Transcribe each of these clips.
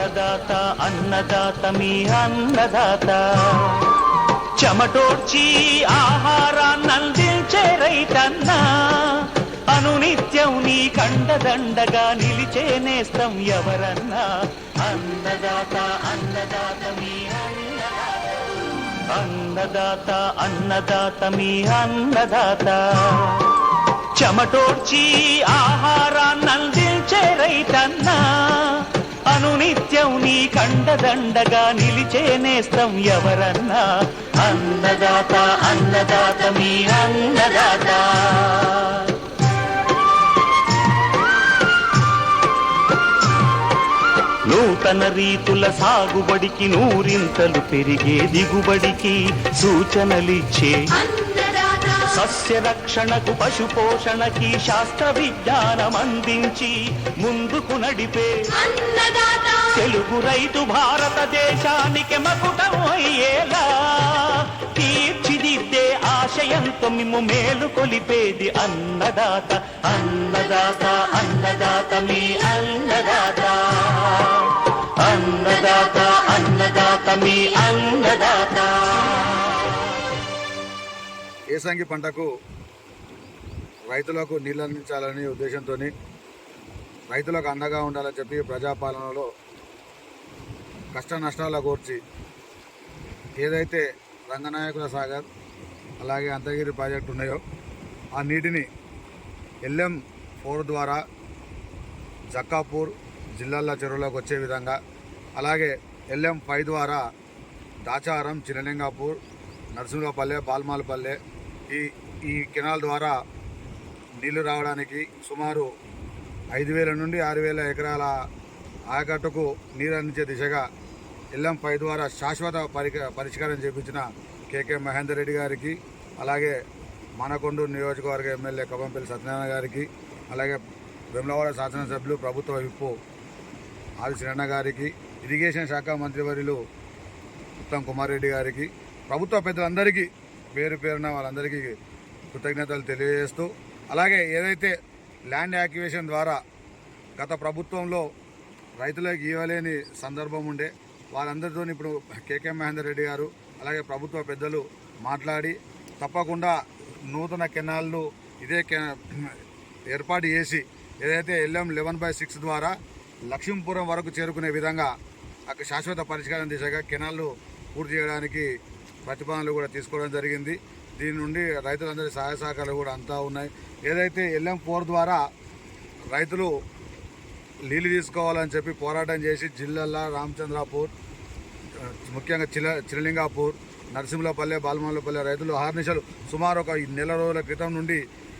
అన్నదాత మీ అన్నదాత. చెమటోడ్చి ఆహారాన్నందించే రైతన్నా. అనునిత్యం నీ కండదండగా నిలిచే నేస్తం ఎవరన్నా. అన్నదాత అన్నదాత మీ అన్నదాత అన్నదాత మీ అన్నదాత. చెమటోడ్చి ఆహారా అండదండగా నిలిచే నేస్తం ఎవరన్నా? అన్నదాత అన్నదాత మీ అన్నదాత. నూతన రీతుల సాగుబడికి నూరింతలు పెరిగే దిగుబడికి సూచనలిచ్చే సస్య రక్షణకు పశు పోషణకి శాస్త్ర విజ్ఞానం అందించి ముందుకు నడిపే తెలుగు రైతు భారతదేశానికి మకుటం అయ్యేలా. తీర్చిదిద్దే ఆశయంతో మిమ్ము మేలు కొలిపేది అన్నదాత. అన్నదాత అన్నదాత మీ అన్నదాత. అన్నదాత అన్నదాత మీ అన్నదాత. ఏసంగి పంటకు రైతులకు నీళ్ళు అందించాలనే ఉద్దేశంతో రైతులకు అండగా ఉండాలని చెప్పి ప్రజాపాలనలో కష్ట నష్టాల కోర్చి ఏదైతే రంగనాయకుల సాగర్ అలాగే అంతగిరి ప్రాజెక్టు ఉన్నాయో ఆ నీటిని ఎల్ఎం ఫోర్ ద్వారా జక్కాపూర్ జిల్లాల చెరువులోకి వచ్చే విధంగా అలాగే ఎల్ఎం ఫైవ్ ద్వారా దాచారం చిరలింగాపూర్ నరసింహపల్లె బాల్మాలపల్లె ఈ ఈ కెనాల్ ద్వారా నీళ్ళు రావడానికి సుమారు ఐదు వేల నుండి ఆరు వేల ఎకరాల ఆయకట్టుకు నీరు అందించే దిశగా ఎల్లంపై ద్వారా శాశ్వత పరిక పరిష్కారం చేపించిన కేకే మహేందర్ రెడ్డి గారికి అలాగే మనకొండు నియోజకవర్గ ఎమ్మెల్యే కవంపల్లి సత్యనారాయణ గారికి అలాగే వెమ్లవాడ శాసనసభ్యులు ప్రభుత్వ విప్పు ఆది శ్రీరణ గారికి ఇరిగేషన్ శాఖ మంత్రివర్యులు ఉత్తమ్ కుమార్ రెడ్డి గారికి ప్రభుత్వ పెద్దలందరికీ పేరు పేరున వాళ్ళందరికీ కృతజ్ఞతలు తెలియజేస్తూ అలాగే ఏదైతే ల్యాండ్ యాక్యువేషన్ ద్వారా గత ప్రభుత్వంలో రైతులకు ఇవ్వలేని సందర్భం ఉండే వారందరితో ఇప్పుడు కేకే మహేందర్ రెడ్డి గారు అలాగే ప్రభుత్వ పెద్దలు మాట్లాడి తప్పకుండా నూతన కెనాల్ను ఇదే కె ఏర్పాటు చేసి ఏదైతే ఎల్ఎం లెవెన్ బై సిక్స్ ద్వారా లక్ష్మీపురం వరకు చేరుకునే విధంగా అక్కడ శాశ్వత పరిష్కారం దిశగా కెనాల్ను పూర్తి చేయడానికి ప్రతిపాదనలు కూడా తీసుకోవడం జరిగింది. దీని నుండి రైతులందరి సహాయ సహకారాలు కూడా అంతా ఉన్నాయి. ఏదైతే ఎల్ఎం ఫోర్ ద్వారా రైతులు నీళ్ళు తీసుకోవాలని చెప్పి పోరాటం చేసి జిల్లాల రామచంద్రాపూర్ ముఖ్యంగా చిల చిరలింగాపూర్ నరసింహులపల్లె బాలమల్లపల్లె రైతులు ఆర్నిశలు సుమారు ఒక నెల రోజుల క్రితం నుండి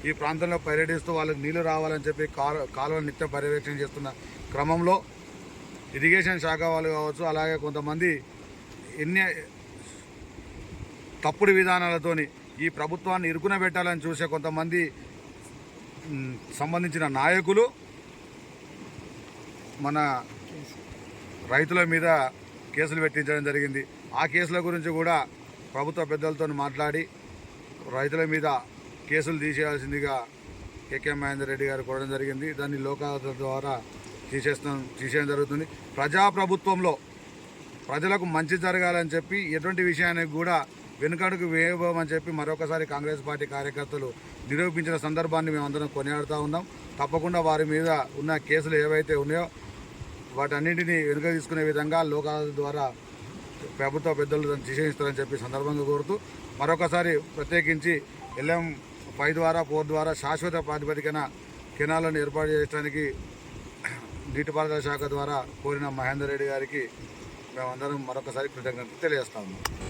ఈ ప్రాంతంలో పర్యటిస్తూ వాళ్ళకి నీళ్ళు రావాలని చెప్పి కాలు కాలువ నిత్యం పర్యవేక్షణ చేస్తున్న క్రమంలో ఇరిగేషన్ శాఖ వాళ్ళు కావచ్చు అలాగే కొంతమంది ఎన్ని తప్పుడు విధానాలతోని ఈ ప్రభుత్వాన్ని ఇరుకున పెట్టాలని చూసే కొంతమంది సంబంధించిన నాయకులు మన రైతుల మీద కేసులు పెట్టించడం జరిగింది. ఆ కేసుల గురించి కూడా ప్రభుత్వ పెద్దలతో మాట్లాడి రైతుల మీద కేసులు తీసేయాల్సిందిగా కేకే మహేందర్ రెడ్డి గారు కోరడం జరిగింది. దాన్ని లోకాదాలత ద్వారా తీసేస్తాం తీసేయడం జరుగుతుంది. ప్రజాప్రభుత్వంలో ప్రజలకు మంచి జరగాలని చెప్పి ఎటువంటి విషయానికి కూడా వెనుకడుగు వేయబోమని చెప్పి మరొకసారి కాంగ్రెస్ పార్టీ కార్యకర్తలు నిరూపించిన సందర్భాన్ని మేమందరం కొనియాడుతూ ఉన్నాం. తప్పకుండా వారి మీద ఉన్న కేసులు ఏవైతే ఉన్నాయో వాటన్నింటినీ వెనుక తీసుకునే విధంగా లోకాల ద్వారా ప్రభుత్వ పెద్దలు నిషేధిస్తారని చెప్పి సందర్భంగా కోరుతూ మరొకసారి ప్రత్యేకించి ఎల్ఎం ఫైవ్ ద్వారా ఫోర్ ద్వారా శాశ్వత ప్రాతిపదికన కెనాలను ఏర్పాటు చేయడానికి నీటిపారుదల శాఖ ద్వారా కోరిన మహేందర్ రెడ్డి గారికి మేమందరం మరొకసారి కృతజ్ఞతలు తెలియజేస్తా ఉన్నాం.